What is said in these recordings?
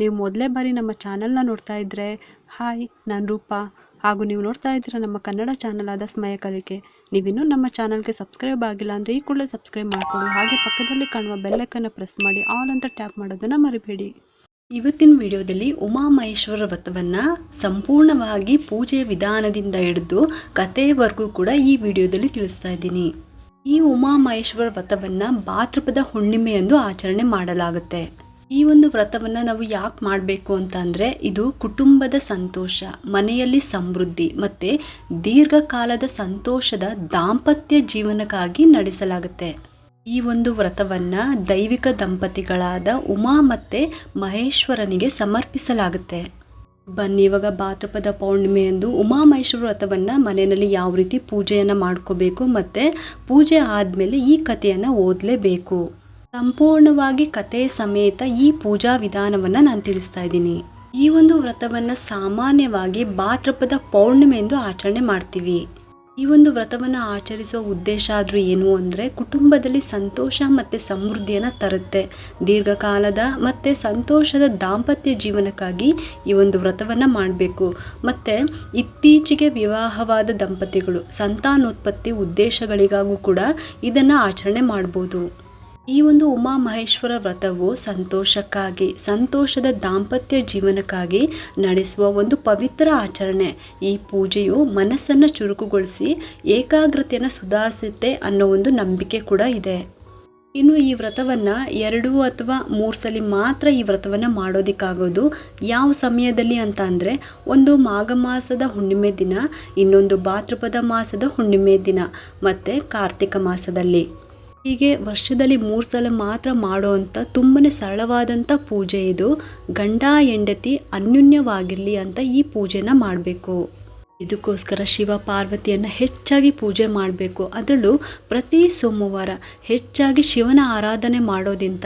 ನೀವು ಮೊದಲೇ ಬಾರಿ ನಮ್ಮ ಚಾನಲ್ನ ನೋಡ್ತಾ ಇದ್ದರೆ ಹಾಯ್, ನಾನು ರೂಪಾ. ಹಾಗೂ ನೀವು ನೋಡ್ತಾ ಇದ್ದೀರ ನಮ್ಮ ಕನ್ನಡ ಚಾನಲ್ ಆದ ಸ್ಮಯ ಕಲಿಕೆ. ನೀವಿನ್ನೂ ನಮ್ಮ ಚಾನಲ್ಗೆ ಸಬ್ಸ್ಕ್ರೈಬ್ ಆಗಿಲ್ಲ ಅಂದರೆ ಈ ಕೂಡಲೇ ಸಬ್ಸ್ಕ್ರೈಬ್ ಮಾಡ್ಕೊಳ್ಳಿ. ಹಾಗೆ ಪಕ್ಕದಲ್ಲಿ ಕಾಣುವ ಬೆಲ್ಲಕ್ಕನ್ನು ಪ್ರೆಸ್ ಮಾಡಿ ಆಲ್ ಅಂತ ಟ್ಯಾಪ್ ಮಾಡೋದನ್ನು ಮರಿಬೇಡಿ. ಇವತ್ತಿನ ವಿಡಿಯೋದಲ್ಲಿ ಉಮಾಮಹೇಶ್ವರ ವ್ರತವನ್ನು ಸಂಪೂರ್ಣವಾಗಿ ಪೂಜೆಯ ವಿಧಾನದಿಂದ ಹಿಡಿದು ಕಥೆಯವರೆಗೂ ಕೂಡ ಈ ವಿಡಿಯೋದಲ್ಲಿ ತಿಳಿಸ್ತಾ ಇದ್ದೀನಿ. ಈ ಉಮಾಮಹೇಶ್ವರ ವ್ರತವನ್ನು ಭಾದ್ರಪದ ಹುಣ್ಣಿಮೆಯಂದು ಆಚರಣೆ ಮಾಡಲಾಗುತ್ತೆ. ಈ ಒಂದು ವ್ರತವನ್ನು ನಾವು ಯಾಕೆ ಮಾಡಬೇಕು ಅಂತ ಅಂದರೆ ಇದು ಕುಟುಂಬದ ಸಂತೋಷ, ಮನೆಯಲ್ಲಿ ಸಮೃದ್ಧಿ ಮತ್ತು ದೀರ್ಘಕಾಲದ ಸಂತೋಷದ ದಾಂಪತ್ಯ ಜೀವನಕ್ಕಾಗಿ ನಡೆಸಲಾಗುತ್ತೆ. ಈ ಒಂದು ವ್ರತವನ್ನು ದೈವಿಕ ದಂಪತಿಗಳಾದ ಉಮಾ ಮತ್ತು ಮಹೇಶ್ವರನಿಗೆ ಸಮರ್ಪಿಸಲಾಗುತ್ತೆ. ಬನ್ನಿ, ಇವಾಗ ಭಾದ್ರಪದ ಪೌರ್ಣಿಮೆಯಂದು ಉಮಾಮಹೇಶ್ವರ ವ್ರತವನ್ನು ಮನೆಯಲ್ಲಿ ಯಾವ ರೀತಿ ಪೂಜೆಯನ್ನು ಮಾಡ್ಕೋಬೇಕು ಮತ್ತು ಪೂಜೆ ಆದಮೇಲೆ ಈ ಕಥೆಯನ್ನು ಓದಲೇಬೇಕು. ಸಂಪೂರ್ಣವಾಗಿ ಕತೆ ಸಮೇತ ಈ ಪೂಜಾ ವಿಧಾನವನ್ನು ನಾನು ತಿಳಿಸ್ತಾ ಇದ್ದೀನಿ. ಈ ಒಂದು ವ್ರತವನ್ನು ಸಾಮಾನ್ಯವಾಗಿ ಭಾದ್ರಪದ ಪೌರ್ಣಿಮೆ ಎಂದು ಆಚರಣೆ ಮಾಡ್ತೀವಿ. ಈ ಒಂದು ವ್ರತವನ್ನು ಆಚರಿಸುವ ಉದ್ದೇಶ ಆದರೂ ಏನು ಅಂದರೆ ಕುಟುಂಬದಲ್ಲಿ ಸಂತೋಷ ಮತ್ತು ಸಮೃದ್ಧಿಯನ್ನು ತರುತ್ತೆ. ದೀರ್ಘಕಾಲದ ಮತ್ತು ಸಂತೋಷದ ದಾಂಪತ್ಯ ಜೀವನಕ್ಕಾಗಿ ಈ ಒಂದು ವ್ರತವನ್ನು ಮಾಡಬೇಕು. ಮತ್ತು ಇತ್ತೀಚೆಗೆ ವಿವಾಹವಾದ ದಂಪತಿಗಳು, ಸಂತಾನೋತ್ಪತ್ತಿ ಉದ್ದೇಶಗಳಿಗಾಗೂ ಕೂಡ ಇದನ್ನು ಆಚರಣೆ ಮಾಡ್ಬೋದು. ಈ ಒಂದು ಉಮಾ ಮಹೇಶ್ವರ ವ್ರತವು ಸಂತೋಷಕ್ಕಾಗಿ, ಸಂತೋಷದ ದಾಂಪತ್ಯ ಜೀವನಕ್ಕಾಗಿ ನಡೆಸುವ ಒಂದು ಪವಿತ್ರ ಆಚರಣೆ. ಈ ಪೂಜೆಯು ಮನಸ್ಸನ್ನು ಚುರುಕುಗೊಳಿಸಿ, ಏಕಾಗ್ರತೆಯನ್ನು ಸುಧಾರಿಸುತ್ತೆ ಅನ್ನೋ ಒಂದು ನಂಬಿಕೆ ಕೂಡ ಇದೆ. ಇನ್ನು ಈ ವ್ರತವನ್ನು ಎರಡು ಅಥವಾ ಮೂರು ಸಲ ಮಾತ್ರ ಈ ವ್ರತವನ್ನು ಮಾಡೋದಕ್ಕಾಗೋದು ಯಾವ ಸಮಯದಲ್ಲಿ ಅಂತ ಅಂದರೆ, ಒಂದು ಮಾಘ ಮಾಸದ ಹುಣ್ಣಿಮೆ ದಿನ, ಇನ್ನೊಂದು ಭಾತೃಪದ ಮಾಸದ ಹುಣ್ಣಿಮೆ ದಿನ, ಮತ್ತು ಕಾರ್ತಿಕ ಮಾಸದಲ್ಲಿ. ಹೀಗೆ ವರ್ಷದಲ್ಲಿ ಮೂರು ಸಲ ಮಾತ್ರ ಮಾಡುವಂಥ ತುಂಬಾ ಸರಳವಾದಂಥ ಪೂಜೆ ಇದು. ಗಂಡ ಹೆಂಡತಿ ಅನ್ಯೂನ್ಯವಾಗಿರಲಿ ಅಂತ ಈ ಪೂಜೆನ ಮಾಡಬೇಕು. ಇದಕ್ಕೋಸ್ಕರ ಶಿವ ಪಾರ್ವತಿಯನ್ನು ಹೆಚ್ಚಾಗಿ ಪೂಜೆ ಮಾಡಬೇಕು. ಅದರಲ್ಲೂ ಪ್ರತಿ ಸೋಮವಾರ ಹೆಚ್ಚಾಗಿ ಶಿವನ ಆರಾಧನೆ ಮಾಡೋದಿಂತ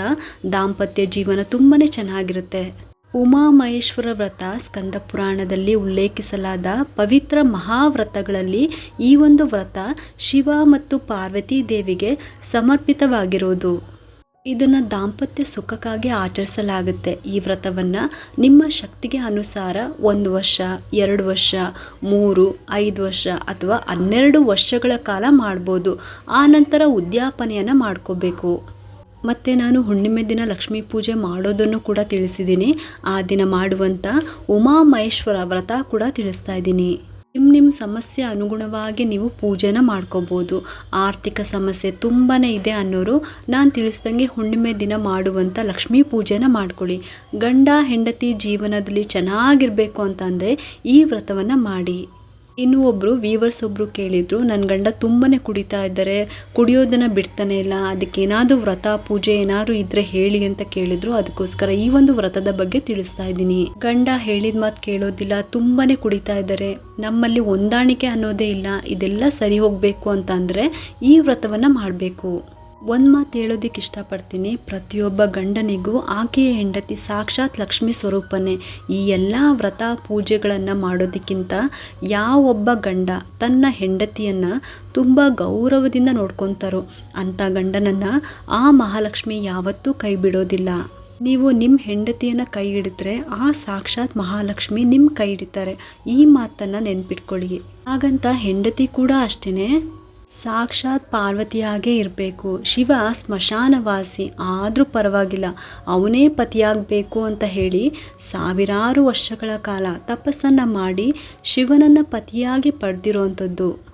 ದಾಂಪತ್ಯ ಜೀವನ ತುಂಬಾ ಚೆನ್ನಾಗಿರುತ್ತೆ. ಉಮಾಮಹೇಶ್ವರ ವ್ರತ ಸ್ಕಂದ ಪುರಾಣದಲ್ಲಿ ಉಲ್ಲೇಖಿಸಲಾದ ಪವಿತ್ರ ಮಹಾವ್ರತಗಳಲ್ಲಿ ಈ ಒಂದು ವ್ರತ ಶಿವ ಮತ್ತು ಪಾರ್ವತಿ ದೇವಿಗೆ ಸಮರ್ಪಿತವಾಗಿರುವುದು. ಇದನ್ನು ದಾಂಪತ್ಯ ಸುಖಕ್ಕಾಗಿ ಆಚರಿಸಲಾಗುತ್ತೆ. ಈ ವ್ರತವನ್ನು ನಿಮ್ಮ ಶಕ್ತಿಗೆ ಅನುಸಾರ ಒಂದು ವರ್ಷ, ಎರಡು ವರ್ಷ, ಮೂರು, ಐದು ವರ್ಷ ಅಥವಾ ಹನ್ನೆರಡು ವರ್ಷಗಳ ಕಾಲ ಮಾಡ್ಬೋದು. ಆ ನಂತರ ಉದ್ಯಾಪನೆಯನ್ನು ಮಾಡ್ಕೋಬೇಕು. ಮತ್ತು ನಾನು ಹುಣ್ಣಿಮೆ ದಿನ ಲಕ್ಷ್ಮೀ ಪೂಜೆ ಮಾಡೋದನ್ನು ಕೂಡ ತಿಳಿಸಿದ್ದೀನಿ. ಆ ದಿನ ಮಾಡುವಂಥ ಉಮಾಮಹೇಶ್ವರ ವ್ರತ ಕೂಡ ತಿಳಿಸ್ತಾ ಇದ್ದೀನಿ. ನಿಮ್ಮ ನಿಮ್ಮ ಸಮಸ್ಯೆ ಅನುಗುಣವಾಗಿ ನೀವು ಪೂಜೆನ ಮಾಡ್ಕೋಬೋದು. ಆರ್ಥಿಕ ಸಮಸ್ಯೆ ತುಂಬಾ ಇದೆ ಅನ್ನೋರು ನಾನು ತಿಳಿಸ್ದಂಗೆ ಹುಣ್ಣಿಮೆ ದಿನ ಮಾಡುವಂಥ ಲಕ್ಷ್ಮೀ ಪೂಜೆನ ಮಾಡ್ಕೊಳ್ಳಿ. ಗಂಡ ಹೆಂಡತಿ ಜೀವನದಲ್ಲಿ ಚೆನ್ನಾಗಿರಬೇಕು ಅಂತಂದರೆ ಈ ವ್ರತವನ್ನು ಮಾಡಿ. ಇನ್ನು ಒಬ್ಬರು ವೀವರ್ಸ್ ಒಬ್ಬರು ಕೇಳಿದರು ನನ್ನ ಗಂಡ ತುಂಬಾ ಕುಡಿತಾ ಇದ್ದಾರೆ, ಕುಡಿಯೋದನ್ನು ಬಿಡ್ತಾನೆ ಇಲ್ಲ, ಅದಕ್ಕೆ ಏನಾದರೂ ವ್ರತ, ಪೂಜೆ ಏನಾದರೂ ಇದ್ದರೆ ಹೇಳಿ ಅಂತ ಕೇಳಿದ್ರು. ಅದಕ್ಕೋಸ್ಕರ ಈ ಒಂದು ವ್ರತದ ಬಗ್ಗೆ ತಿಳಿಸ್ತಾ ಇದ್ದೀನಿ. ಗಂಡ ಹೇಳಿದ ಮಾತು ಕೇಳೋದಿಲ್ಲ ತುಂಬಾ ಕುಡಿತಾ ಇದ್ದಾರೆ. ನಮ್ಮಲ್ಲಿ ಹೊಂದಾಣಿಕೆ ಅನ್ನೋದೇ ಇಲ್ಲ, ಇದೆಲ್ಲ ಸರಿ ಹೋಗಬೇಕು ಅಂತ ಅಂದರೆ ಈ ವ್ರತವನ್ನು ಮಾಡಬೇಕು. ಒಂದು ಮಾತು ಹೇಳೋದಕ್ಕೆ ಇಷ್ಟಪಡ್ತೀನಿ. ಪ್ರತಿಯೊಬ್ಬ ಗಂಡನಿಗೂ ಆಕೆಯ ಹೆಂಡತಿ ಸಾಕ್ಷಾತ್ ಲಕ್ಷ್ಮಿ ಸ್ವರೂಪನೇ. ಈ ಎಲ್ಲ ವ್ರತ ಪೂಜೆಗಳನ್ನು ಮಾಡೋದಕ್ಕಿಂತ ಯಾವೊಬ್ಬ ಗಂಡ ತನ್ನ ಹೆಂಡತಿಯನ್ನು ತುಂಬ ಗೌರವದಿಂದ ನೋಡ್ಕೊತಾರೋ. ಅಂಥ ಗಂಡನನ್ನು ಆ ಮಹಾಲಕ್ಷ್ಮಿ ಯಾವತ್ತೂ ಕೈ ಬಿಡೋದಿಲ್ಲ. ನೀವು ನಿಮ್ಮ ಹೆಂಡತಿಯನ್ನು ಕೈ ಹಿಡಿದ್ರೆ ಆ ಸಾಕ್ಷಾತ್ ಮಹಾಲಕ್ಷ್ಮಿ ನಿಮ್ಮ ಕೈ ಹಿಡಿತಾರೆ. ಈ ಮಾತನ್ನು ನೆನ್ಪಿಟ್ಕೊಳ್ಳಿ. ಹಾಗಂತ ಹೆಂಡತಿ ಕೂಡ ಅಷ್ಟೇ ಸಾಕ್ಷಾತ್ ಪಾರ್ವತಿಯಾಗೇ ಇರಬೇಕು. ಶಿವ ಸ್ಮಶಾನವಾಸಿ. ಆದರೂ ಪರವಾಗಿಲ್ಲ. ಅವನೇ ಪತಿಯಾಗಬೇಕು ಅಂತ ಹೇಳಿ ಸಾವಿರಾರು ವರ್ಷಗಳ ಕಾಲ ತಪಸ್ಸನ್ನು ಮಾಡಿ ಶಿವನನ್ನು ಪತಿಯಾಗಿ ಪಡೆದಿರೋವಂಥದ್ದು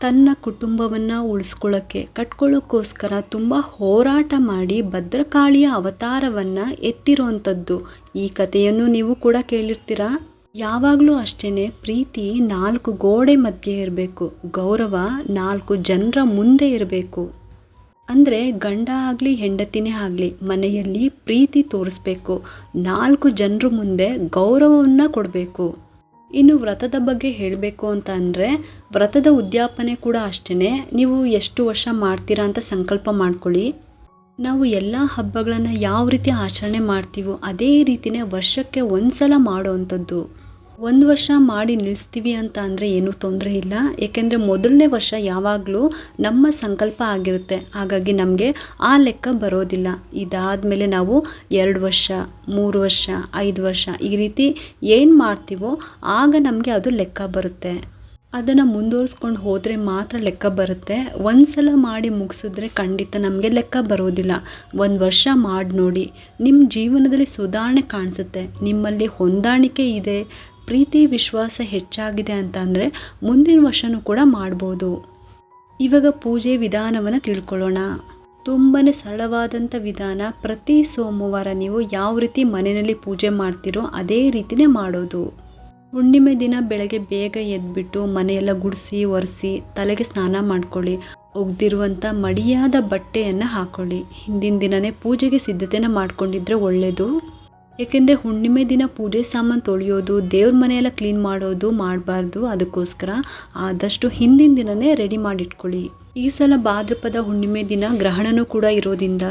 ತನ್ನ ಕುಟುಂಬವನ್ನು ಉಳಿಸ್ಕೊಳ್ಳೋಕ್ಕೆ, ಕಟ್ಕೊಳ್ಳೋಕ್ಕೋಸ್ಕರ ತುಂಬ ಹೋರಾಟ ಮಾಡಿ ಭದ್ರಕಾಳಿಯ ಅವತಾರವನ್ನು ಎತ್ತಿರೋವಂಥದ್ದು ಈ ಕಥೆಯನ್ನು ನೀವು ಕೂಡ ಕೇಳಿರ್ತೀರಾ? ಯಾವಾಗಲೂ ಅಷ್ಟೇ ಪ್ರೀತಿ ನಾಲ್ಕು ಗೋಡೆ ಮಧ್ಯೆ ಇರಬೇಕು, ಗೌರವ ನಾಲ್ಕು ಜನರ ಮುಂದೆ ಇರಬೇಕು. ಅಂದರೆ ಗಂಡ ಆಗಲಿ, ಹೆಂಡತಿನೇ ಆಗಲಿ, ಮನೆಯಲ್ಲಿ ಪ್ರೀತಿ ತೋರಿಸ್ಬೇಕು, ನಾಲ್ಕು ಜನರ ಮುಂದೆ ಗೌರವವನ್ನು ಕೊಡಬೇಕು. ಇನ್ನು ವ್ರತದ ಬಗ್ಗೆ ಹೇಳಬೇಕು ಅಂತ ಅಂದರೆ, ವ್ರತದ ಉದ್ಯಾಪನೆ ಕೂಡ ಅಷ್ಟೇ ನೀವು ಎಷ್ಟು ವರ್ಷ ಮಾಡ್ತೀರಾ ಅಂತ ಸಂಕಲ್ಪ ಮಾಡ್ಕೊಳ್ಳಿ. ನಾವು ಎಲ್ಲ ಹಬ್ಬಗಳನ್ನು ಯಾವ ರೀತಿ ಆಚರಣೆ ಮಾಡ್ತೀವೋ, ಅದೇ ರೀತಿಯೇ ವರ್ಷಕ್ಕೆ ಒಂದು ಸಲ ಮಾಡೋವಂಥದ್ದು ಒಂದು ವರ್ಷ ಮಾಡಿ ನಿಲ್ಲಿಸ್ತೀವಿ ಅಂತ ಅಂದರೆ ಏನೂ ತೊಂದರೆ ಇಲ್ಲ. ಏಕೆಂದರೆ ಮೊದಲನೇ ವರ್ಷ ಯಾವಾಗಲೂ ನಮ್ಮ ಸಂಕಲ್ಪ ಆಗಿರುತ್ತೆ. ಹಾಗಾಗಿ ನಮಗೆ ಆ ಲೆಕ್ಕ ಬರೋದಿಲ್ಲ. ಇದಾದ ಮೇಲೆ ನಾವು ಎರಡು ವರ್ಷ, ಮೂರು ವರ್ಷ, ಐದು ವರ್ಷ ಈ ರೀತಿ ಏನು ಮಾಡ್ತೀವೋ ಆಗ ನಮಗೆ ಅದು ಲೆಕ್ಕ ಬರುತ್ತೆ. ಅದನ್ನು ಮುಂದುವರಿಸ್ಕೊಂಡು ಹೋದರೆ ಮಾತ್ರ ಲೆಕ್ಕ ಬರುತ್ತೆ. ಒಂದು ಸಲ ಮಾಡಿ ಮುಗಿಸಿದ್ರೆ ಖಂಡಿತ ನಮಗೆ ಲೆಕ್ಕ ಬರೋದಿಲ್ಲ. ಒಂದು ವರ್ಷ ಮಾಡಿ ನೋಡಿ ನಿಮ್ಮ ಜೀವನದಲ್ಲಿ ಸುಧಾರಣೆ ಕಾಣಿಸುತ್ತೆ. ನಿಮ್ಮಲ್ಲಿ ಹೊಂದಾಣಿಕೆ ಇದೆ. ಪ್ರೀತಿ, ವಿಶ್ವಾಸ ಹೆಚ್ಚಾಗಿದೆ ಅಂತ ಅಂದರೆ ಮುಂದಿನ ವರ್ಷವೂ ಕೂಡ ಮಾಡ್ಬೋದು. ಇವಾಗ ಪೂಜೆ ವಿಧಾನವನ್ನು ತಿಳ್ಕೊಳ್ಳೋಣ. ತುಂಬಾ ಸರಳವಾದಂಥ ವಿಧಾನ, ಪ್ರತಿ ಸೋಮವಾರ ನೀವು ಯಾವ ರೀತಿ ಮನೆಯಲ್ಲಿ ಪೂಜೆ ಮಾಡ್ತೀರೋ ಅದೇ ರೀತಿನೇ ಮಾಡೋದು. ಹುಣ್ಣಿಮೆ ದಿನ ಬೆಳಗ್ಗೆ ಬೇಗ ಎದ್ಬಿಟ್ಟು ಮನೆಯೆಲ್ಲ ಗುಡಿಸಿ, ಒರೆಸಿ, ತಲೆಗೆ ಸ್ನಾನ ಮಾಡ್ಕೊಳ್ಳಿ. ಒಗ್ದಿರುವಂಥ ಮಡಿಯಾದ ಬಟ್ಟೆಯನ್ನು ಹಾಕ್ಕೊಳ್ಳಿ ಹಿಂದಿನ ದಿನವೇ ಪೂಜೆಗೆ ಸಿದ್ಧತೆನ ಮಾಡ್ಕೊಂಡಿದ್ರೆ ಒಳ್ಳೆಯದು ಏಕೆಂದರೆ ಹುಣ್ಣಿಮೆ ದಿನ ಪೂಜೆ ಸಾಮಾನು ತೊಳೆಯೋದು, ದೇವ್ರ ಮನೆಯೆಲ್ಲ ಕ್ಲೀನ್ ಮಾಡೋದು, ಮಾಡಬಾರ್ದು, ಅದಕ್ಕೋಸ್ಕರ ಆದಷ್ಟು ಹಿಂದಿನ ದಿನವೇ ರೆಡಿ ಮಾಡಿಟ್ಕೊಳ್ಳಿ. ಈ ಸಲ ಭಾದ್ರಪದ ಹುಣ್ಣಿಮೆ ದಿನ ಗ್ರಹಣನೂ ಕೂಡ ಇರೋದ್ರಿಂದ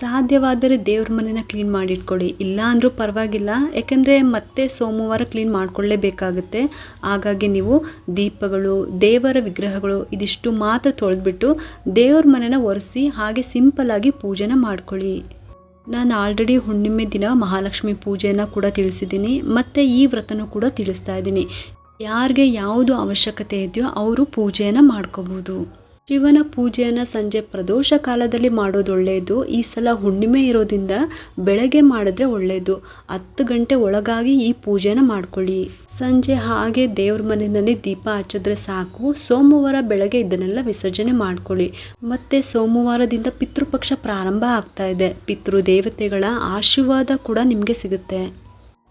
ಸಾಧ್ಯವಾದರೆ ದೇವ್ರ ಮನೆನ ಕ್ಲೀನ್ ಮಾಡಿಟ್ಕೊಳ್ಳಿ. ಇಲ್ಲ ಅಂದರೂ ಪರವಾಗಿಲ್ಲ, ಯಾಕೆಂದರೆ ಮತ್ತೆ ಸೋಮವಾರ ಕ್ಲೀನ್ ಮಾಡ್ಕೊಳ್ಳೇಬೇಕಾಗುತ್ತೆ. ಹಾಗಾಗಿ ನೀವು ದೀಪಗಳು, ದೇವರ ವಿಗ್ರಹಗಳು ಇದಿಷ್ಟು ಮಾತ್ರ ತೊಳೆದ್ಬಿಟ್ಟು ದೇವ್ರ ಮನೆನ ಒರೆಸಿ ಹಾಗೆ ಸಿಂಪಲ್ಲಾಗಿ ಪೂಜೆನ ಮಾಡ್ಕೊಳ್ಳಿ. ನಾನು ಆಲ್ರೆಡಿ ಹುಣ್ಣಿಮೆ ದಿನ ಮಹಾಲಕ್ಷ್ಮಿ ಪೂಜೆಯನ್ನು ಕೂಡ ತಿಳಿಸಿದ್ದೀನಿ, ಮತ್ತು ಈ ವ್ರತನೂ ಕೂಡ ತಿಳಿಸ್ತಾ ಇದ್ದೀನಿ. ಯಾರಿಗೆ ಯಾವುದು ಅವಶ್ಯಕತೆ ಇದೆಯೋ ಅವರು ಪೂಜೆಯನ್ನು ಮಾಡ್ಕೋಬೋದು. ಶಿವನ ಪೂಜೆಯನ್ನು ಸಂಜೆ ಪ್ರದೋಷ ಕಾಲದಲ್ಲಿ ಮಾಡೋದು ಒಳ್ಳೆಯದು ಈ ಸಲ ಹುಣ್ಣಿಮೆ ಇರೋದ್ರಿಂದ ಬೆಳಗ್ಗೆ ಮಾಡಿದ್ರೆ ಒಳ್ಳೆಯದು ಹತ್ತು ಗಂಟೆ ಒಳಗಾಗಿ ಈ ಪೂಜೆನ ಮಾಡ್ಕೊಳ್ಳಿ. ಸಂಜೆ ಹಾಗೆ ದೇವ್ರ ಮನೆಯಲ್ಲಿ ದೀಪ ಹಚ್ಚಿದ್ರೆ ಸಾಕು. ಸೋಮವಾರ ಬೆಳಗ್ಗೆ ಇದನ್ನೆಲ್ಲ ವಿಸರ್ಜನೆ ಮಾಡ್ಕೊಳ್ಳಿ. ಮತ್ತೆ ಸೋಮವಾರದಿಂದ ಪಿತೃಪಕ್ಷ ಪ್ರಾರಂಭ ಆಗ್ತಾ ಇದೆ. ಪಿತೃ ದೇವತೆಗಳ ಆಶೀರ್ವಾದ ಕೂಡ ನಿಮಗೆ ಸಿಗುತ್ತೆ.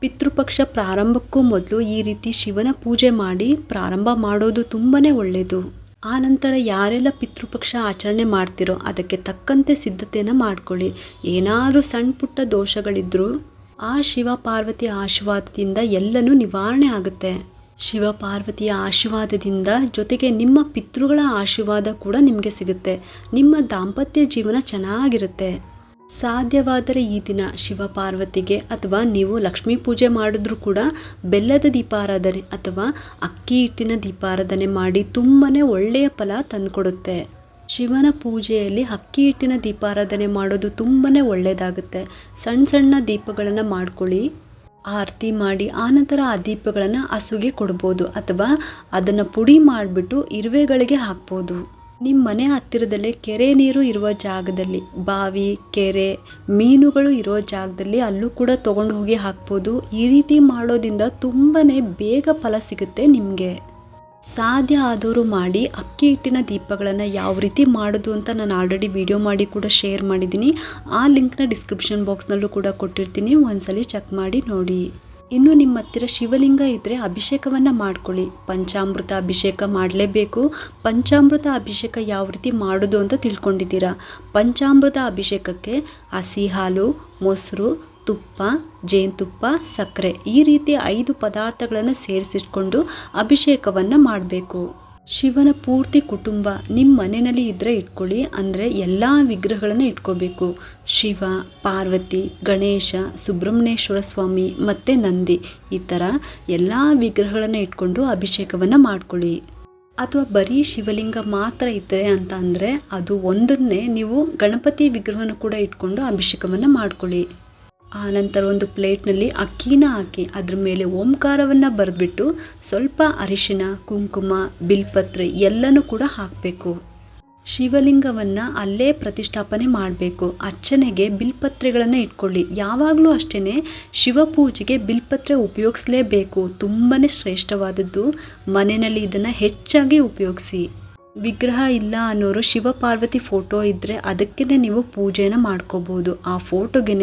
ಪಿತೃಪಕ್ಷ ಪ್ರಾರಂಭಕ್ಕೂ ಮೊದಲು ಈ ರೀತಿ ಶಿವನ ಪೂಜೆ ಮಾಡಿ ಪ್ರಾರಂಭ ಮಾಡೋದು ತುಂಬಾ ಒಳ್ಳೆಯದು ಆ ನಂತರ ಯಾರೆಲ್ಲ ಪಿತೃಪಕ್ಷ ಆಚರಣೆ ಮಾಡ್ತಿರೋ ಅದಕ್ಕೆ ತಕ್ಕಂತೆ ಸಿದ್ಧತೆಯನ್ನು ಮಾಡ್ಕೊಳ್ಳಿ. ಏನಾದರೂ ಸಣ್ಣ ಪುಟ್ಟ ದೋಷಗಳಿದ್ದರೂ ಆ ಶಿವ ಪಾರ್ವತಿಯ ಆಶೀರ್ವಾದದಿಂದ ಎಲ್ಲನೂ ನಿವಾರಣೆ ಆಗುತ್ತೆ. ಶಿವ ಪಾರ್ವತಿಯ ಆಶೀರ್ವಾದದಿಂದ ಜೊತೆಗೆ ನಿಮ್ಮ ಪಿತೃಗಳ ಆಶೀರ್ವಾದ ಕೂಡ ನಿಮಗೆ ಸಿಗುತ್ತೆ. ನಿಮ್ಮ ದಾಂಪತ್ಯ ಜೀವನ ಚೆನ್ನಾಗಿರುತ್ತೆ. ಸಾಧ್ಯವಾದರೆ ಈ ದಿನ ಶಿವ ಪಾರ್ವತಿಗೆ ಅಥವಾ ನೀವು ಲಕ್ಷ್ಮೀ ಪೂಜೆ ಮಾಡಿದ್ರೂ ಕೂಡ ಬೆಲ್ಲದ ದೀಪಾರಾಧನೆ ಅಥವಾ ಅಕ್ಕಿ ಹಿಟ್ಟಿನ ದೀಪಾರಾಧನೆ ಮಾಡಿ ತುಂಬಾ ಒಳ್ಳೆಯ ಫಲ ತಂದುಕೊಡುತ್ತೆ. ಶಿವನ ಪೂಜೆಯಲ್ಲಿ ಅಕ್ಕಿ ಹಿಟ್ಟಿನ ದೀಪಾರಾಧನೆ ಮಾಡೋದು ತುಂಬಾ ಒಳ್ಳೆಯದಾಗುತ್ತೆ. ಸಣ್ಣ ಸಣ್ಣ ದೀಪಗಳನ್ನು ಮಾಡ್ಕೊಳ್ಳಿ. ಆರತಿ ಮಾಡಿ ಆನಂತರ ಆ ದೀಪಗಳನ್ನು ಹಸುಗೆ ಕೊಡ್ಬೋದು ಅಥವಾ ಅದನ್ನು ಪುಡಿ ಮಾಡಿಬಿಟ್ಟು ಇರುವೆಗಳಿಗೆ ಹಾಕ್ಬೋದು. ನಿಮ್ಮ ಮನೆ ಹತ್ತಿರದಲ್ಲೇ ಕೆರೆ ನೀರು ಇರುವ ಜಾಗದಲ್ಲಿ, ಬಾವಿ, ಕೆರೆ, ಮೀನುಗಳು ಇರೋ ಜಾಗದಲ್ಲಿ ಅಲ್ಲೂ ಕೂಡ ತೊಗೊಂಡು ಹೋಗಿ ಹಾಕ್ಬೋದು. ಈ ರೀತಿ ಮಾಡೋದಿಂದ ತುಂಬಾ ಬೇಗ ಫಲ ಸಿಗುತ್ತೆ ನಿಮಗೆ. ಸಾಧ್ಯ ಆದವರು ಮಾಡಿ ಅಕ್ಕಿ ಹಿಟ್ಟಿನ ದೀಪಗಳನ್ನು ಯಾವ ರೀತಿ ಮಾಡೋದು ಅಂತ ನಾನು ಆಲ್ರೆಡಿ ವಿಡಿಯೋ ಮಾಡಿ ಕೂಡ ಶೇರ್ ಮಾಡಿದ್ದೀನಿ ಆ ಲಿಂಕ್ನ ಡಿಸ್ಕ್ರಿಪ್ಷನ್ ಬಾಕ್ಸ್ನಲ್ಲೂ ಕೂಡ ಕೊಟ್ಟಿರ್ತೀನಿ. ಒಂದ್ಸಲಿ ಚೆಕ್ ಮಾಡಿ ನೋಡಿ. ಇನ್ನು ನಿಮ್ಮ ಹತ್ತಿರ ಶಿವಲಿಂಗ ಇದ್ದರೆ ಅಭಿಷೇಕವನ್ನು ಮಾಡ್ಕೊಳ್ಳಿ. ಪಂಚಾಮೃತ ಅಭಿಷೇಕ ಮಾಡಲೇಬೇಕು. ಪಂಚಾಮೃತ ಅಭಿಷೇಕ ಯಾವ ರೀತಿ ಮಾಡೋದು ಅಂತ ತಿಳ್ಕೊಂಡಿದ್ದೀರಾ? ಪಂಚಾಮೃತ ಅಭಿಷೇಕಕ್ಕೆ ಹಸಿ ಹಾಲು, ಮೊಸರು, ತುಪ್ಪ, ಜೇನುತುಪ್ಪ, ಸಕ್ಕರೆ ಈ ರೀತಿ ಐದು ಪದಾರ್ಥಗಳನ್ನು ಸೇರಿಸಿಟ್ಕೊಂಡು ಅಭಿಷೇಕವನ್ನು ಮಾಡಬೇಕು. ಶಿವನ ಪೂರ್ತಿ ಕುಟುಂಬ ನಿಮ್ಮ ಮನೆಯಲ್ಲಿ ಇದ್ದರೆ ಇಟ್ಕೊಳ್ಳಿ, ಅಂದರೆ ಎಲ್ಲ ವಿಗ್ರಹಗಳನ್ನು ಇಟ್ಕೋಬೇಕು. ಶಿವ, ಪಾರ್ವತಿ, ಗಣೇಶ, ಸುಬ್ರಹ್ಮಣ್ಯೇಶ್ವರ ಸ್ವಾಮಿ, ಮತ್ತು ನಂದಿ, ಈ ಥರ ಎಲ್ಲ ವಿಗ್ರಹಗಳನ್ನು ಇಟ್ಕೊಂಡು ಅಭಿಷೇಕವನ್ನು ಮಾಡ್ಕೊಳ್ಳಿ. ಅಥವಾ ಬರೀ ಶಿವಲಿಂಗ ಮಾತ್ರ ಇದ್ದರೆ ಅಂತ ಅಂದರೆ ಅದು ಒಂದನ್ನೇ ನೀವು ಗಣಪತಿ ವಿಗ್ರಹವನ್ನು ಕೂಡ ಇಟ್ಕೊಂಡು ಅಭಿಷೇಕವನ್ನು ಮಾಡ್ಕೊಳ್ಳಿ. ಆ ನಂತರ ಒಂದು ಪ್ಲೇಟ್ನಲ್ಲಿ ಅಕ್ಕಿನ ಹಾಕಿ ಅದ್ರ ಮೇಲೆ ಓಂಕಾರವನ್ನು ಬರೆದ್ಬಿಟ್ಟು ಸ್ವಲ್ಪ ಅರಿಶಿನ, ಕುಂಕುಮ, ಬಿಲ್ಪತ್ರೆ ಎಲ್ಲನೂ ಕೂಡ ಹಾಕಬೇಕು. ಶಿವಲಿಂಗವನ್ನು ಅಲ್ಲೇ ಪ್ರತಿಷ್ಠಾಪನೆ ಮಾಡಬೇಕು. ಅರ್ಚನೆಗೆ ಬಿಲ್ಪತ್ರೆಗಳನ್ನು ಇಟ್ಕೊಳ್ಳಿ. ಯಾವಾಗಲೂ ಅಷ್ಟೇ ಶಿವಪೂಜೆಗೆ ಬಿಲ್ಪತ್ರೆ ಉಪಯೋಗಿಸಲೇಬೇಕು. ತುಂಬಾ ಶ್ರೇಷ್ಠವಾದದ್ದು. ಮನೆಯಲ್ಲಿ ಇದನ್ನು ಹೆಚ್ಚಾಗಿ ಉಪಯೋಗಿಸಿ. ವಿಗ್ರಹ ಇಲ್ಲ ಅನ್ನೋರು ಶಿವ ಪಾರ್ವತಿ ಫೋಟೋ ಇದ್ದರೆ ಅದಕ್ಕೇ ನೀವು ಪೂಜೆನ ಮಾಡ್ಕೋಬೋದು. ಆ ಫೋಟೋಗೆ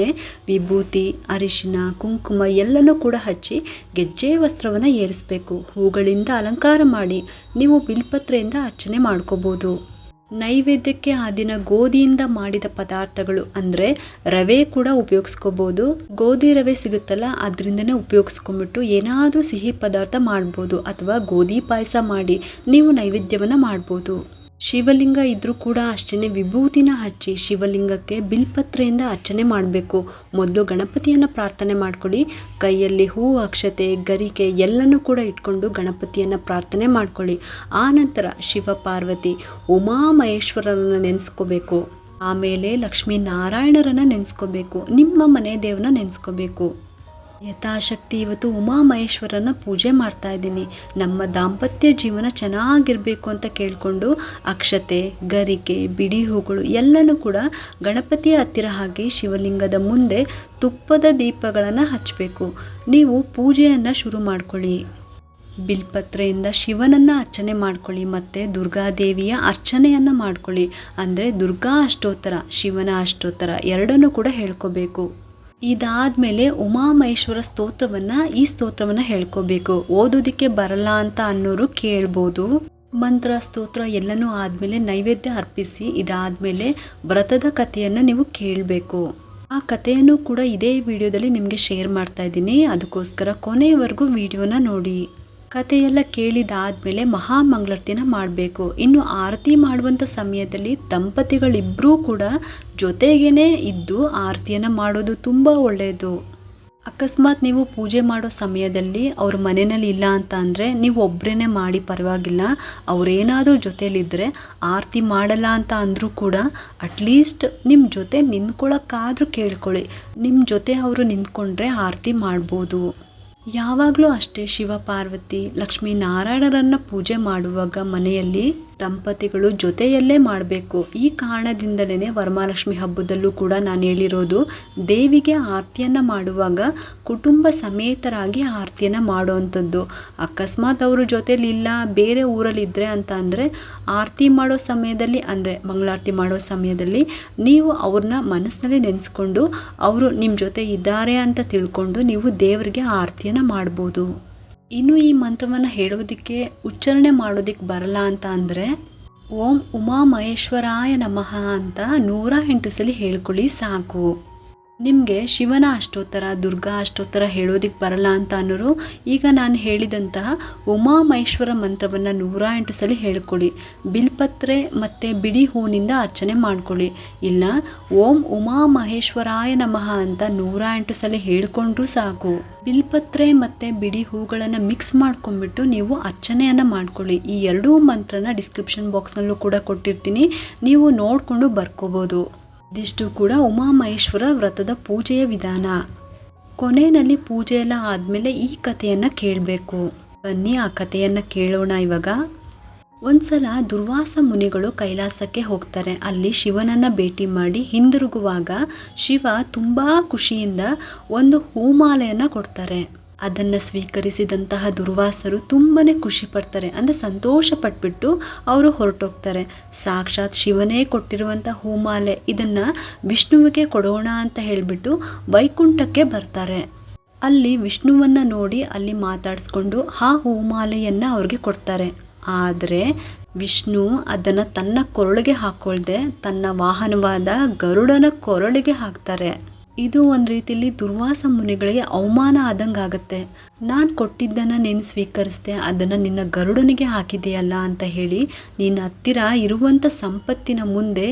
ವಿಭೂತಿ, ಅರಿಶಿನ, ಕುಂಕುಮ ಎಲ್ಲನೂ ಕೂಡ ಹಚ್ಚಿ ಗೆಜ್ಜೆ ವಸ್ತ್ರವನ್ನು ಏರಿಸಬೇಕು. ಹೂಗಳಿಂದ ಅಲಂಕಾರ ಮಾಡಿ ನೀವು ಬಿಲ್ಪತ್ರೆಯಿಂದ ಅರ್ಚನೆ ಮಾಡ್ಕೋಬೋದು. ನೈವೇದ್ಯಕ್ಕೆ ಆ ದಿನ ಗೋಧಿಯಿಂದ ಮಾಡಿದ ಪದಾರ್ಥಗಳು ಅಂದರೆ ರವೆ ಕೂಡ ಉಪಯೋಗಿಸ್ಕೋಬೋದು. ಗೋಧಿ ರವೆ ಸಿಗುತ್ತಲ್ಲ, ಅದರಿಂದನೇ ಉಪಯೋಗಿಸ್ಕೊಂಬಿಟ್ಟು ಏನಾದರೂ ಸಿಹಿ ಪದಾರ್ಥ ಮಾಡ್ಬೋದು ಅಥವಾ ಗೋಧಿ ಪಾಯಸ ಮಾಡಿ ನೀವು ನೈವೇದ್ಯವನ್ನು ಮಾಡ್ಬೋದು. ಶಿವಲಿಂಗ ಇದ್ರೂ ಕೂಡ ಅಷ್ಟೇ ವಿಭೂತಿನ ಹಚ್ಚಿ ಶಿವಲಿಂಗಕ್ಕೆ ಬಿಲ್ಪತ್ರೆಯಿಂದ ಅರ್ಚನೆ ಮಾಡಬೇಕು. ಮೊದಲು ಗಣಪತಿಯನ್ನು ಪ್ರಾರ್ಥನೆ ಮಾಡ್ಕೊಳ್ಳಿ ಕೈಯಲ್ಲಿ ಹೂ, ಅಕ್ಷತೆ, ಗರಿಕೆ ಎಲ್ಲನೂ ಕೂಡ ಇಟ್ಕೊಂಡು ಗಣಪತಿಯನ್ನು ಪ್ರಾರ್ಥನೆ ಮಾಡ್ಕೊಳ್ಳಿ ಆನಂತರ ಶಿವ ಪಾರ್ವತಿ ಉಮಾಮಹೇಶ್ವರರನ್ನು ನೆನೆಸ್ಕೋಬೇಕು. ಆಮೇಲೆ ಲಕ್ಷ್ಮೀ ನಾರಾಯಣರನ್ನು ನೆನೆಸ್ಕೋಬೇಕು. ನಿಮ್ಮ ಮನೆ ದೇವನ ನೆನೆಸ್ಕೋಬೇಕು. ಯಥಾಶಕ್ತಿ ಇವತ್ತು ಉಮಾಮಹೇಶ್ವರನ ಪೂಜೆ ಮಾಡ್ತಾ ಇದ್ದೀನಿ. ನಮ್ಮ ದಾಂಪತ್ಯ ಜೀವನ ಚೆನ್ನಾಗಿರಬೇಕು ಅಂತ ಕೇಳಿಕೊಂಡು ಅಕ್ಷತೆ, ಗರಿಕೆ, ಬಿಡಿ ಹೂಗಳು ಎಲ್ಲನೂ ಕೂಡ ಗಣಪತಿಯ ಹತ್ತಿರ ಹಾಕಿ ಶಿವಲಿಂಗದ ಮುಂದೆ ತುಪ್ಪದ ದೀಪಗಳನ್ನು ಹಚ್ಚಬೇಕು ನೀವು ಪೂಜೆಯನ್ನು ಶುರು ಮಾಡ್ಕೊಳ್ಳಿ. ಬಿಲ್ಪತ್ರೆಯಿಂದ ಶಿವನನ್ನು ಅರ್ಚನೆ ಮಾಡ್ಕೊಳ್ಳಿ ಮತ್ತು ದುರ್ಗಾದೇವಿಯ ಅರ್ಚನೆಯನ್ನು ಮಾಡ್ಕೊಳ್ಳಿ. ಅಂದರೆ ದುರ್ಗಾ ಅಷ್ಟೋತ್ತರ, ಶಿವನ ಅಷ್ಟೋತ್ತರ ಎರಡನ್ನೂ ಕೂಡ ಹೇಳ್ಕೋಬೇಕು. ಇದಾದಮೇಲೆ ಉಮಾಮಹೇಶ್ವರ ಸ್ತೋತ್ರವನ್ನು, ಈ ಸ್ತೋತ್ರವನ್ನು ಹೇಳ್ಕೋಬೇಕು. ಓದೋದಿಕ್ಕೆ ಬರಲ್ಲ ಅಂತ ಅನ್ನೋರು ಕೇಳ್ಬೋದು. ಮಂತ್ರ, ಸ್ತೋತ್ರ ಎಲ್ಲನೂ ಆದಮೇಲೆ ನೈವೇದ್ಯ ಅರ್ಪಿಸಿ, ಇದಾದ್ಮೇಲೆ ವ್ರತದ ಕಥೆಯನ್ನ ನೀವು ಕೇಳಬೇಕು. ಆ ಕಥೆಯನ್ನು ಕೂಡ ಇದೇ ವಿಡಿಯೋದಲ್ಲಿ ನಿಮಗೆ ಶೇರ್ ಮಾಡ್ತಾ ಇದ್ದೀನಿ. ಅದಕ್ಕೋಸ್ಕರ ಕೊನೆಯವರೆಗೂ ವಿಡಿಯೋನ ನೋಡಿ. ಕಥೆಯೆಲ್ಲ ಕೇಳಿದಾದ್ಮೇಲೆ ಮಹಾಮಂಗಳಾರತಿನ ಮಾಡಬೇಕು. ಇನ್ನು ಆರತಿ ಮಾಡುವಂಥ ಸಮಯದಲ್ಲಿ ದಂಪತಿಗಳಿಬ್ಬರೂ ಕೂಡ ಜೊತೆಗೇನೆ ಇದ್ದು ಆರತಿಯನ್ನು ಮಾಡೋದು ತುಂಬ ಒಳ್ಳೆಯದು ಅಕಸ್ಮಾತ್ ನೀವು ಪೂಜೆ ಮಾಡೋ ಸಮಯದಲ್ಲಿ ಅವ್ರ ಮನೆಯಲ್ಲಿ ಇಲ್ಲ ಅಂತ ಅಂದರೆ ನೀವು ಒಬ್ಬರೇ ಮಾಡಿ ಪರವಾಗಿಲ್ಲ. ಅವರೇನಾದರೂ ಜೊತೆಯಲ್ಲಿದ್ದರೆ ಆರತಿ ಮಾಡಲ್ಲ ಅಂತ ಅಂದರೂ ಕೂಡ ಅಟ್ಲೀಸ್ಟ್ ನಿಮ್ಮ ಜೊತೆ ನಿಂತ್ಕೊಳ್ಳೋಕ್ಕಾದರೂ ಕೇಳ್ಕೊಳ್ಳಿ. ನಿಮ್ಮ ಜೊತೆ ಅವರು ನಿಂತ್ಕೊಂಡ್ರೆ ಆರತಿ ಮಾಡ್ಬೋದು. ಯಾವಾಗಲೂ ಅಷ್ಟೇ ಶಿವ ಪಾರ್ವತಿ ಲಕ್ಷ್ಮೀ ನಾರಾಯಣರನ್ನು ಪೂಜೆ ಮಾಡುವಾಗ ಮನೆಯಲ್ಲಿ ದಂಪತಿಗಳು ಜೊತೆಯಲ್ಲೇ ಮಾಡಬೇಕು. ಈ ಕಾರಣದಿಂದಲೇ ವರಮಹಾಲಕ್ಷ್ಮಿ ಹಬ್ಬದಲ್ಲೂ ಕೂಡ ನಾನು ಹೇಳಿರೋದು, ದೇವಿಗೆ ಆರತಿಯನ್ನು ಮಾಡುವಾಗ ಕುಟುಂಬ ಸಮೇತರಾಗಿ ಆರತಿಯನ್ನು ಮಾಡುವಂಥದ್ದು ಅಕಸ್ಮಾತ್ ಅವರು ಜೊತೆಲಿಲ್ಲ ಬೇರೆ ಊರಲ್ಲಿದ್ದರೆ ಅಂತ ಅಂದರೆ ಆರತಿ ಮಾಡೋ ಸಮಯದಲ್ಲಿ ಅಂದರೆ ಮಂಗಳಾರತಿ ಮಾಡೋ ಸಮಯದಲ್ಲಿ ನೀವು ಅವ್ರನ್ನ ಮನಸ್ಸಿನಲ್ಲಿ ನೆನೆಸ್ಕೊಂಡು, ಅವರು ನಿಮ್ಮ ಜೊತೆ ಇದ್ದಾರೆ ಅಂತ ತಿಳ್ಕೊಂಡು ನೀವು ದೇವರಿಗೆ ಆರತಿಯನ್ನು ಮಾಡ್ಬೋದು. ಇನ್ನು ಈ ಮಂತ್ರವನ್ನು ಹೇಳೋದಕ್ಕೆ ಉಚ್ಚಾರಣೆ ಮಾಡೋದಕ್ಕೆ ಬರಲ್ಲ ಅಂತ ಅಂದರೆ, ಓಂ ಉಮಾ ಮಹೇಶ್ವರಾಯ ನಮಃ ಅಂತ ನೂರ ಎಂಟು ಸಲ ಹೇಳ್ಕೊಳ್ಳಿ ಸಾಕು. ನಿಮಗೆ ಶಿವನ ಅಷ್ಟೋತ್ತರ, ದುರ್ಗಾ ಅಷ್ಟೋತ್ತರ ಹೇಳೋದಕ್ಕೆ ಬರಲ್ಲ ಅಂತ ಅನ್ನೋರು ಈಗ ನಾನು ಹೇಳಿದಂತಹ ಉಮಾಮಹೇಶ್ವರ ಮಂತ್ರವನ್ನು ನೂರ ಎಂಟು ಸಲ ಹೇಳ್ಕೊಳ್ಳಿ. ಬಿಲ್ಪತ್ರೆ ಮತ್ತು ಬಿಡಿ ಹೂವಿನಿಂದ ಅರ್ಚನೆ ಮಾಡ್ಕೊಳ್ಳಿ. ಇಲ್ಲ, ಓಂ ಉಮಾಮಹೇಶ್ವರಾಯ ನಮಃ ಅಂತ ನೂರ ಎಂಟು ಸಲ ಹೇಳ್ಕೊಂಡ್ರೂ ಸಾಕು. ಬಿಲ್ಪತ್ರೆ ಮತ್ತು ಬಿಡಿ ಹೂಗಳನ್ನು ಮಿಕ್ಸ್ ಮಾಡ್ಕೊಂಡ್ಬಿಟ್ಟು ನೀವು ಅರ್ಚನೆಯನ್ನು ಮಾಡ್ಕೊಳ್ಳಿ. ಈ ಎರಡೂ ಮಂತ್ರನ ಡಿಸ್ಕ್ರಿಪ್ಷನ್ ಬಾಕ್ಸ್ನಲ್ಲೂ ಕೂಡ ಕೊಟ್ಟಿರ್ತೀನಿ. ನೀವು ನೋಡಿಕೊಂಡು ಬರ್ಕೋಬೋದು. ಇದಿಷ್ಟು ಕೂಡ ಉಮಾಮಹೇಶ್ವರ ವ್ರತದ ಪೂಜೆಯ ವಿಧಾನ. ಕೊನೆಯಲ್ಲಿ ಪೂಜೆ ಎಲ್ಲ ಆದಮೇಲೆ ಈ ಕಥೆಯನ್ನು ಕೇಳಬೇಕು. ಬನ್ನಿ, ಆ ಕಥೆಯನ್ನು ಕೇಳೋಣ ಇವಾಗ. ಒಂದ್ಸಲ ದುರ್ವಾಸ ಮುನಿಗಳು ಕೈಲಾಸಕ್ಕೆ ಹೋಗ್ತಾರೆ. ಅಲ್ಲಿ ಶಿವನನ್ನು ಭೇಟಿ ಮಾಡಿ ಹಿಂದಿರುಗುವಾಗ ಶಿವ ತುಂಬ ಖುಷಿಯಿಂದ ಒಂದು ಹೂಮಾಲೆಯನ್ನು ಕೊಡ್ತಾರೆ. ಅದನ್ನು ಸ್ವೀಕರಿಸಿದಂತಹ ದುರ್ವಾಸರು ತುಂಬಾ ಖುಷಿ ಪಡ್ತಾರೆ. ಅಂದರೆ ಸಂತೋಷ ಪಟ್ಬಿಟ್ಟು ಅವರು ಹೊರಟೋಗ್ತಾರೆ. ಸಾಕ್ಷಾತ್ ಶಿವನೇ ಕೊಟ್ಟಿರುವಂಥ ಹೂಮಾಲೆ ಇದನ್ನು ವಿಷ್ಣುವಿಗೆ ಕೊಡೋಣ ಅಂತ ಹೇಳಿಬಿಟ್ಟು ವೈಕುಂಠಕ್ಕೆ ಬರ್ತಾರೆ. ಅಲ್ಲಿ ವಿಷ್ಣುವನ್ನು ನೋಡಿ ಅಲ್ಲಿ ಮಾತಾಡಿಸ್ಕೊಂಡು ಆ ಹೂಮಾಲೆಯನ್ನು ಅವ್ರಿಗೆ ಕೊಡ್ತಾರೆ. ಆದರೆ ವಿಷ್ಣು ಅದನ್ನು ತನ್ನ ಕೊರಳಿಗೆ ಹಾಕ್ಕೊಳ್ದೆ ತನ್ನ ವಾಹನವಾದ ಗರುಡನ ಕೊರಳಿಗೆ ಹಾಕ್ತಾರೆ. ಇದು ಒಂದು ರೀತಿಯಲ್ಲಿ ದುರ್ವಾಸ ಮುನಿಗಳಿಗೆ ಅವಮಾನ ಆದಂಗೆ ಆಗುತ್ತೆ ನಾನು ಕೊಟ್ಟಿದ್ದನ್ನು ನೀನು ಸ್ವೀಕರಿಸ್ದೆ, ಅದನ್ನು ನಿನ್ನ ಗರುಡನಿಗೆ ಹಾಕಿದೆಯಲ್ಲ ಅಂತ ಹೇಳಿ ನಿನ್ನ ಹತ್ತಿರ ಇರುವಂಥ ಸಂಪತ್ತಿನ ಮುಂದೆ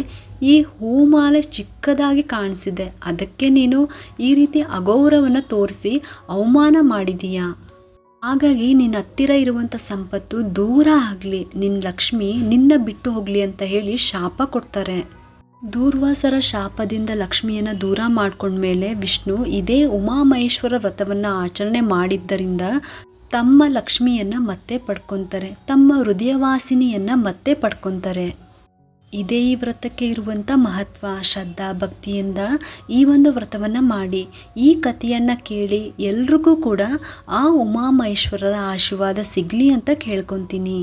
ಈ ಹೂಮಾಲೆ ಚಿಕ್ಕದಾಗಿ ಕಾಣಿಸಿದೆ. ಅದಕ್ಕೆ ನೀನು ಈ ರೀತಿ ಅಗೌರವನ ತೋರಿಸಿ ಅವಮಾನ ಮಾಡಿದೀಯಾ? ಹಾಗಾಗಿ ನಿನ್ನ ಹತ್ತಿರ ಇರುವಂಥ ಸಂಪತ್ತು ದೂರ ಆಗಲಿ. ನಿನ್ನ ಲಕ್ಷ್ಮಿ ನಿನ್ನ ಬಿಟ್ಟು ಹೋಗಲಿ ಅಂತ ಹೇಳಿ ಶಾಪ ಕೊಡ್ತಾರೆ. ದೂರ್ವಾಸರ ಶಾಪದಿಂದ ಲಕ್ಷ್ಮಿಯನ್ನು ದೂರ ಮಾಡ್ಕೊಂಡ್ಮೇಲೆ ವಿಷ್ಣು ಇದೇ ಉಮಾಮಹೇಶ್ವರ ವ್ರತವನ್ನು ಆಚರಣೆ ಮಾಡಿದ್ದರಿಂದ ತಮ್ಮ ಲಕ್ಷ್ಮಿಯನ್ನು ಮತ್ತೆ ಪಡ್ಕೊತಾರೆ, ತಮ್ಮ ಹೃದಯವಾಸಿನಿಯನ್ನು ಮತ್ತೆ ಪಡ್ಕೊತಾರೆ. ಇದೇ ಈ ವ್ರತಕ್ಕೆ ಇರುವಂಥ ಮಹತ್ವ, ಶ್ರದ್ಧಾ, ಭಕ್ತಿಯಿಂದ ಈ ಒಂದು ವ್ರತವನ್ನು ಮಾಡಿ. ಈ ಕಥೆಯನ್ನು ಕೇಳಿ ಎಲ್ರಿಗೂ ಕೂಡ ಆ ಉಮಾಮಹೇಶ್ವರರ ಆಶೀರ್ವಾದ ಸಿಗಲಿ ಅಂತ ಕೇಳ್ಕೊತೀನಿ.